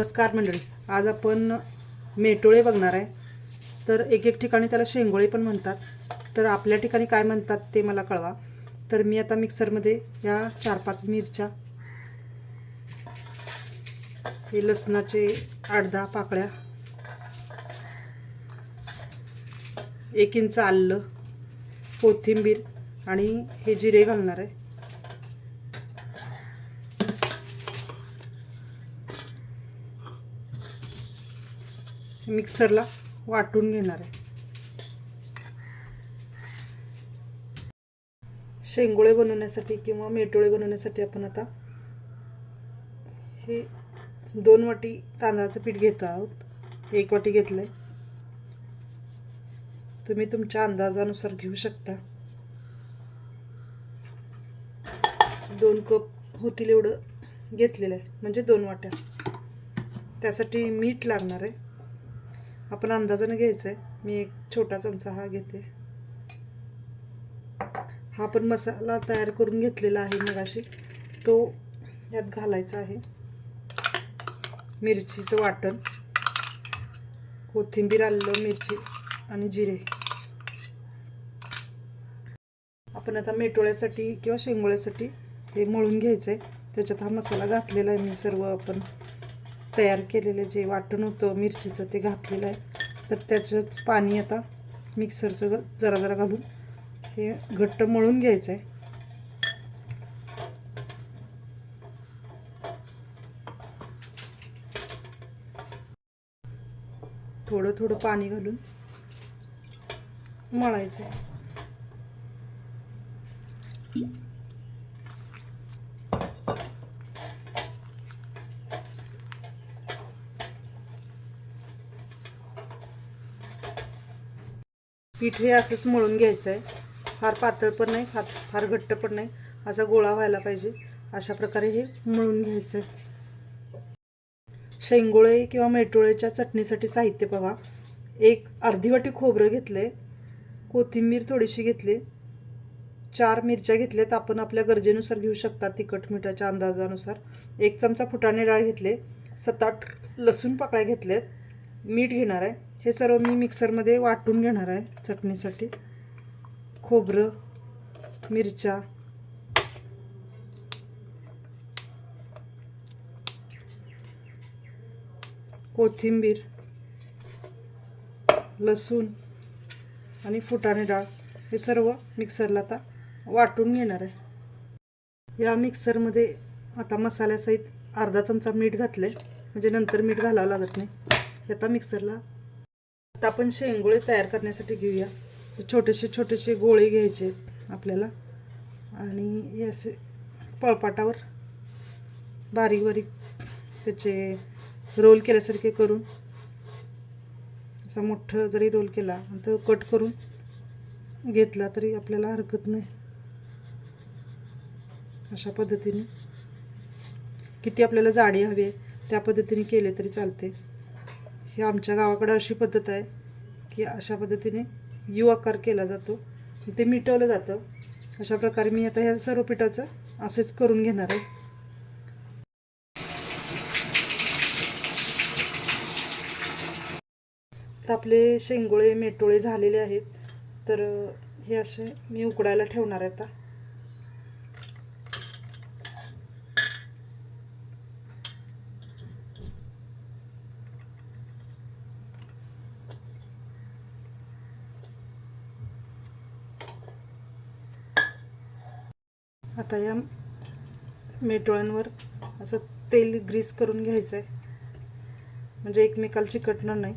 नमस्कार मंडळी आज आपण मेटोळे बघणार आहे. तर एक एक ठिकाणी त्याला शेंगोळे पण म्हणतात. तर आपल्या ठिकाणी काय म्हणतात ते मला कळवा. तर मी आता मिक्सरमध्ये या चार पाच मिरच्या हे लसणाचे आठ दहा पाकळ्या एक इंच आलं कोथिंबीर आणि हे जिरे घालणार आहे. मिक्सरला वाटून घेणार आहे. शेंगोळे बनवण्यासाठी किंवा मेटोळे बनवण्यासाठी आपण आता हे दोन वाटी तांदळाचं पीठ घेत आहोत. एक वाटी घेतलं आहे तुम्ही तुमच्या अंदाजानुसार घेऊ शकता. दोन कप होतील एवढं घेतलेलं आहे. म्हणजे दोन वाट्या. त्यासाठी मीठ लागणार आहे. आपण अंदाजानं घ्यायचं आहे मी एक छोटा चमचा हा घेते. हा पण मसाला तयार करून घेतलेला आहे मगाशी. तो यात घालायचा आहे. मिरचीचं वाटण कोथिंबीर आलं मिरची आणि जिरे. आपण आता मेटोळ्यासाठी किंवा शेंगोळ्यासाठी हे मळून घ्यायचं आहे त्याच्यात हा मसाला घातलेला आहे मी सर्व आपण. तयार केलेले जे वाटण होतं मिरचीचं ते घातलेलं आहे. तर त्याचंच पाणी आता मिक्सरचं ग- जरा जरा घालून हे घट्ट मळून घ्यायचं आहे थोडं थोडं पाणी घालून मळायचं आहे पीठ हे असंच मळून घ्यायचं आहे फार पातळ पण नाही फार फार घट्ट पण नाही. असा गोळा व्हायला पाहिजे. अशा प्रकारे हे मळून घ्यायचं आहे शेंगोळे किंवा मेटोळेच्या चटणीसाठी साहित्य बघा. एक अर्धी वाटी खोबरं घेतलं आहे कोथिंबीर थोडीशी घेतली. चार मिरच्या घेतल्यात. आपण आपल्या गरजेनुसार घेऊ शकता तिखट मिठाच्या अंदाजानुसार. एक चमचा फुटाणे डाळ घेतले. सात आठ लसूण पाकळ्या घेतल्यात. मीठ घेणार आहे. हे सर्व मी मिक्सरमध्ये वाटून घेणार आहे चटणीसाठी. खोबरं मिरच्या. कोथिंबीर लसूण आणि फुटाणे डाळ हे सर्व मिक्सरला आता वाटून घेणार आहे. या मिक्सरमध्ये आता मसाल्यासहित अर्धा चमचा मीठ घातले म्हणजे नंतर मीठ घालावं लागत नाही. हे आता मिक्सरला आता आपण शेंगोळे तयार करण्यासाठी घेऊया. छोटेसे छोटेसे गोळे घ्यायचे आपल्याला. आणि असे पळपाटावर बारीक बारीक त्याचे रोल केल्यासारखे करून असा मोठं जरी रोल केला तर कट करून घेतला तरी आपल्याला हरकत नाही. अशा पद्धतीने. किती आपल्याला जाडी हवी आहे त्या पद्धतीने केले तरी चालते. हे आमच्या गावाकडं अशी पद्धत आहे की अशा पद्धतीने यू आकार केला जातो. ते मिटवलं जातं. अशा प्रकारे मी आता ह्या सर्व पिठाचं असेच करून घेणार आहे. आपले शेंगोळे मेटोळे झालेले आहेत. तर हे असे मी उकडायला ठेवणार आहे आता. आता या मेटोळ्यांवर असं तेल ग्रीस करून घ्यायचं आहे म्हणजे एकमेकाला चिकटणार नाही.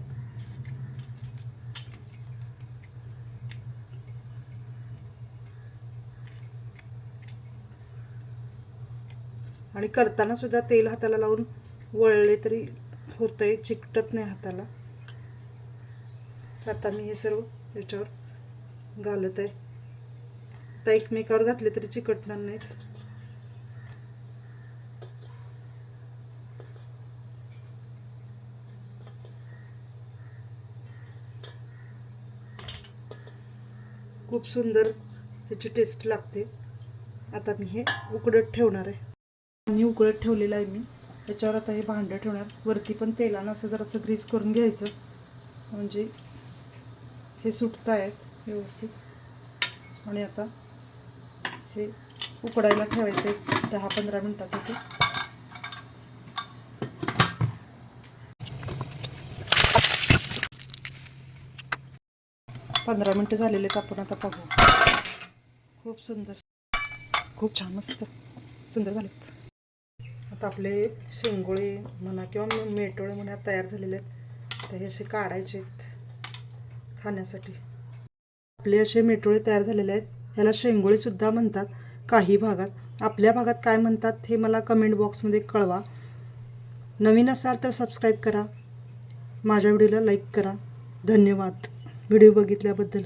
आणि करताना सुद्धा तेल हाताला लावून वळले तरी होतंय चिकटत नाही हाताला. आता मी हे सर्व याच्यावर घालत आहे. आता एकमेकावर घातले तरी चिकटणार नाहीत. खूप सुंदर त्याची टेस्ट लागते. आता मी हे उकडत ठेवणार आहे. आणि उकडत ठेवलेलं आहे मी. त्याच्यावर आता हे भांडं ठेवणार. वरती पण तेलानं असं जरासं ग्रीस करून घ्यायचं. म्हणजे हे सुटत आहेत व्यवस्थित. आणि आता हे उकडायला ठेवायचं आहे दहा पंधरा मिनटासाठी. पंधरा मिनटं झालेले आहेत आपण आता पाहू. खूप सुंदर. खूप छान मस्त. सुंदर झालेत. आता आपले शेंगोळे म्हणा किंवा मेटोळे म्हणा तयार झालेले आहेत. तर हे असे काढायचे आहेत खाण्यासाठी. आपले असे मेटोळे तयार झालेले आहेत. ह्याला शेंगोळीसुद्धा म्हणतात. काही भागात. आपल्या भागात काय म्हणतात हे मला कमेंट बॉक्समध्ये कळवा. नवीन असाल तर सबस्क्राईब करा. माझ्या व्हिडिओला लाईक करा. धन्यवाद. व्हिडिओ बघितल्याबद्दल.